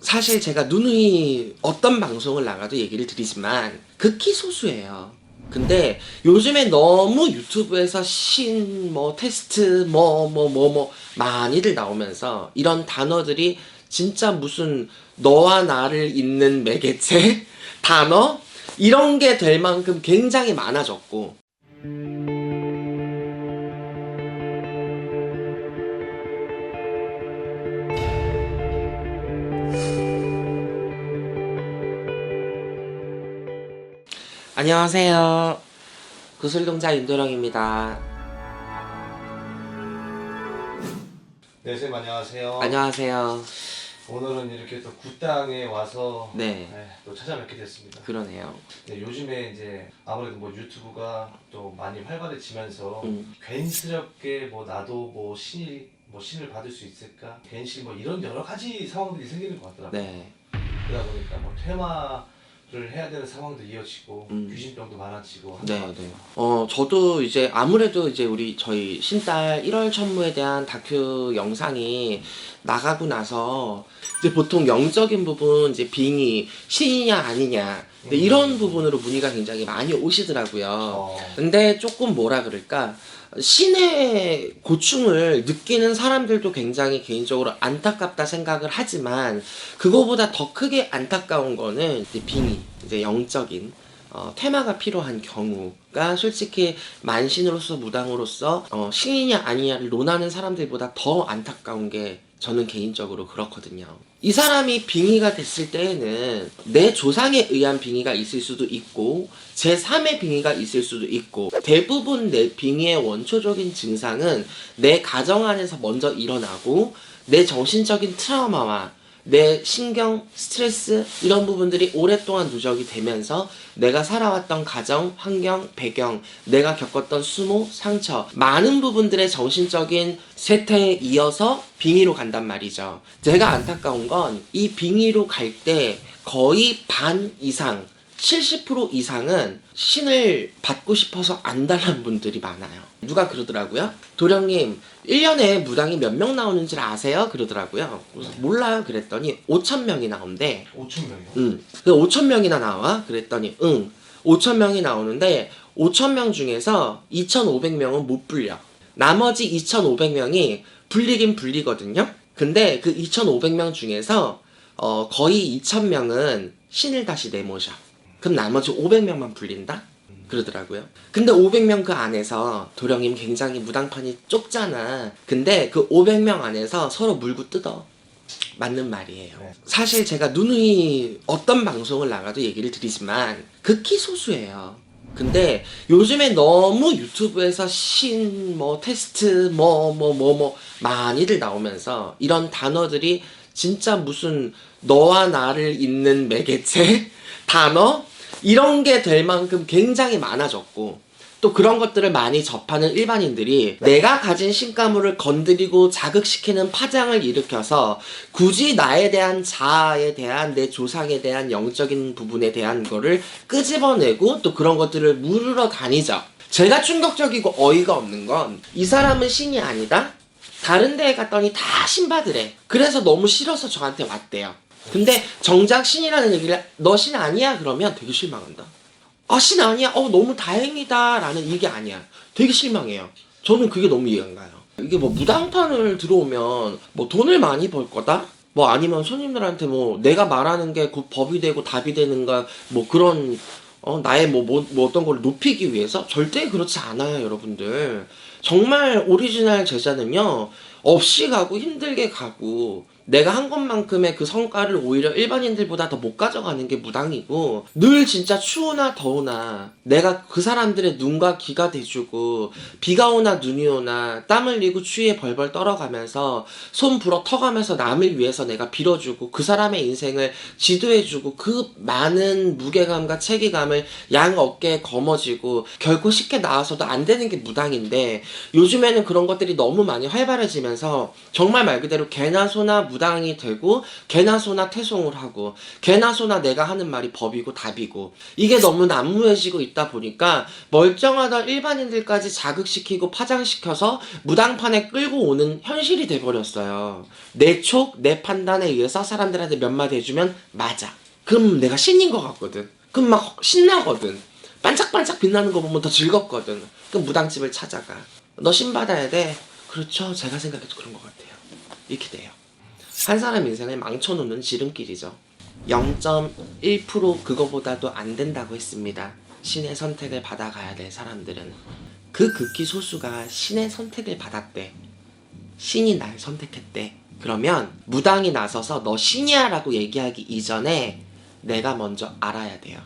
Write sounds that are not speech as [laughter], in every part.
사실 제가 누누이 어떤 방송을 나가도 얘기를 드리지만 극히 소수예요. 근데 요즘에 너무 유튜브에서 신, 뭐, 테스트, 뭐, 뭐, 뭐, 뭐, 많이들 나오면서 이런 단어들이 진짜 무슨 너와 나를 잇는 매개체? [laughs] 단어? 이런 게 될 만큼 굉장히 많아졌고, 안녕하세요. 구슬동자 윤도령입니다. 네, 선생님 안녕하세요. 안녕하세요. 오늘은 이렇게 또 굿당에 와서 네. 네, 또 찾아뵙게 됐습니다. 그러네요. 네, 요즘에 이제 아무래도 뭐 유튜브가 또 많이 활발해지면서 음. 괜스럽게 뭐 나도 뭐 신이 뭐 신을 받을 수 있을까? 괜시 뭐 이런 여러 가지 상황들이 생기는 것 같더라고요. 네. 그러다 보니까 뭐 퇴마 를 해야 되는 상황도 이어지고 음. 귀신병도 많아지고 네. 네. 어, 저도 이제 아무래도 이제 우리 저희 신딸 1월 천무에 대한 다큐 영상이 나가고 나서 이제 보통 영적인 부분 이제 빙의 신이냐 아니냐 근데 음. 이런 부분으로 문의가 굉장히 많이 오시더라고요. 어, 근데 조금 뭐라 그럴까 신의 고충을 느끼는 사람들도 굉장히 개인적으로 안타깝다 생각을 하지만 그거보다 더 크게 안타까운 거는 이제 빙의 이제 영적인 어, 테마가 필요한 경우가 솔직히 만신으로서 무당으로서 어, 신이냐 아니냐를 논하는 사람들보다 더 안타까운 게 저는 개인적으로 그렇거든요. 이 사람이 빙의가 됐을 때에는 내 조상에 의한 빙의가 있을 수도 있고 제3의 빙의가 있을 수도 있고 대부분 내 빙의의 원초적인 증상은 내 가정 안에서 먼저 일어나고 내 정신적인 트라우마와 내 신경, 스트레스 이런 부분들이 오랫동안 누적이 되면서 내가 살아왔던 가정, 환경, 배경, 내가 겪었던 수모, 상처 많은 부분들의 정신적인 쇠퇴에 이어서 빙의로 간단 말이죠. 제가 안타까운 건 이 빙의로 갈 때 거의 반 이상 70% 이상은 신을 받고 싶어서 안 달란 분들이 많아요. 누가 그러더라고요? 도령님, 1년에 무당이 몇 명 나오는지 아세요? 그러더라고요. 그래서 몰라요. 그랬더니 5천 명이 나온대. 5천 명이요? 응. 그 5천 명이나 나와? 그랬더니 응. 5천 명이 나오는데 5천 명 중에서 2,500명은 못 불려. 나머지 2,500명이 불리긴 불리거든요. 근데 그 2,500명 중에서 어, 거의 2,000명은 신을 다시 내모셔. 그럼 나머지 500명만 불린다? 그러더라고요. 근데 500명 그 안에서 도령님 굉장히 무당판이 좁잖아. 근데 그 500명 안에서 서로 물고 뜯어. 맞는 말이에요. 네. 사실 제가 누누이 어떤 방송을 나가도 얘기를 드리지만 극히 소수예요. 근데 요즘에 너무 유튜브에서 신, 뭐, 테스트, 뭐, 뭐, 뭐, 뭐, 많이들 나오면서 이런 단어들이 진짜 무슨 너와 나를 잇는 매개체? [laughs] 단어? 이런 게 될 만큼 굉장히 많아졌고, 또 그런 것들을 많이 접하는 일반인들이 내가 가진 신가물을 건드리고 자극시키는 파장을 일으켜서 굳이 나에 대한 자아에 대한 내 조상에 대한 영적인 부분에 대한 거를 끄집어내고 또 그런 것들을 물으러 다니죠. 제가 충격적이고 어이가 없는 건 이 사람은 신이 아니다? 다른 데에 갔더니 다 신받으래. 그래서 너무 싫어서 저한테 왔대요. 근데 정작 신이라는 얘기를 너 신 아니야? 그러면 되게 실망한다. 아, 신 아니야? 어, 너무 다행이다. 라는 이게 아니야. 되게 실망해요. 저는 그게 너무 이해가 안 가요. 이게 뭐 무당판을 들어오면 뭐 돈을 많이 벌 거다? 뭐 아니면 손님들한테 뭐 내가 말하는 게곧 법이 되고 답이 되는가 뭐 그런 어, 나의 뭐, 뭐, 뭐 어떤 걸 높이기 위해서 절대 그렇지 않아요, 여러분들. 정말 오리지널 제자는요, 없이 가고 힘들게 가고, 내가 한 것만큼의 그 성과를 오히려 일반인들보다 더 못 가져가는 게 무당이고, 늘 진짜 추우나 더우나, 내가 그 사람들의 눈과 귀가 돼주고, 비가 오나 눈이 오나, 땀 흘리고 추위에 벌벌 떨어가면서, 손 불어 터가면서 남을 위해서 내가 빌어주고, 그 사람의 인생을 지도해주고, 그 많은 무게감과 체계감을 양 어깨에 거머쥐고, 결코 쉽게 나와서도 안 되는 게 무당인데, 요즘에는 그런 것들이 너무 많이 활발해지면서, 정말 말 그대로 개나 소나 무 당이 되고 개나 소나 태송을 하고 개나 소나 내가 하는 말이 법이고 답이고 이게 너무 난무해지고 있다 보니까 멀쩡하던 일반인들까지 자극시키고 파장시켜서 무당판에 끌고 오는 현실이 돼버렸어요. 내 촉, 내 판단에 의해서 사람들한테 몇 마디 해주면 맞아. 그럼 내가 신인 것 같거든. 그럼 막 신나거든. 반짝반짝 빛나는 거 보면 더 즐겁거든. 그럼 무당집을 찾아가. 너 신 받아야 돼. 그렇죠. 제가 생각해도 그런 것 같아요. 이렇게 돼요. 한 사람 인생을 망쳐놓는 지름길이죠. 0.1% 그거보다도 안 된다고 했습니다. 신의 선택을 받아가야 될 사람들은 그 극히 소수가 신의 선택을 받았대. 신이 날 선택했대. 그러면 무당이 나서서 너 신이야 라고 얘기하기 이전에 내가 먼저 알아야 돼요.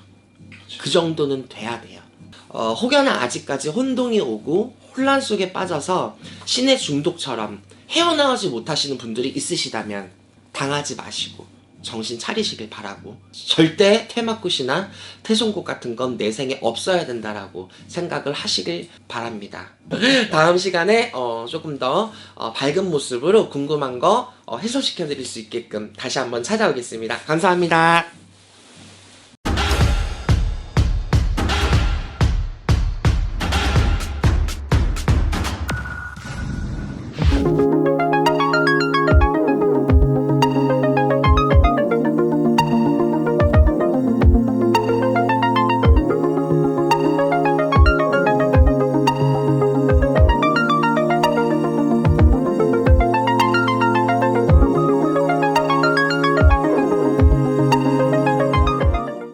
그 정도는 돼야 돼요. 어, 혹여나 아직까지 혼동이 오고 혼란 속에 빠져서 신의 중독처럼 헤어나오지 못하시는 분들이 있으시다면 당하지 마시고 정신 차리시길 바라고 절대 태막굿이나 태송꽃 같은 건 내 생에 없어야 된다라고 생각을 하시길 바랍니다. [gasps] 다음 시간에 어, 조금 더 어, 밝은 모습으로 궁금한 거 어, 해소시켜 드릴 수 있게끔 다시 한번 찾아오겠습니다. 감사합니다.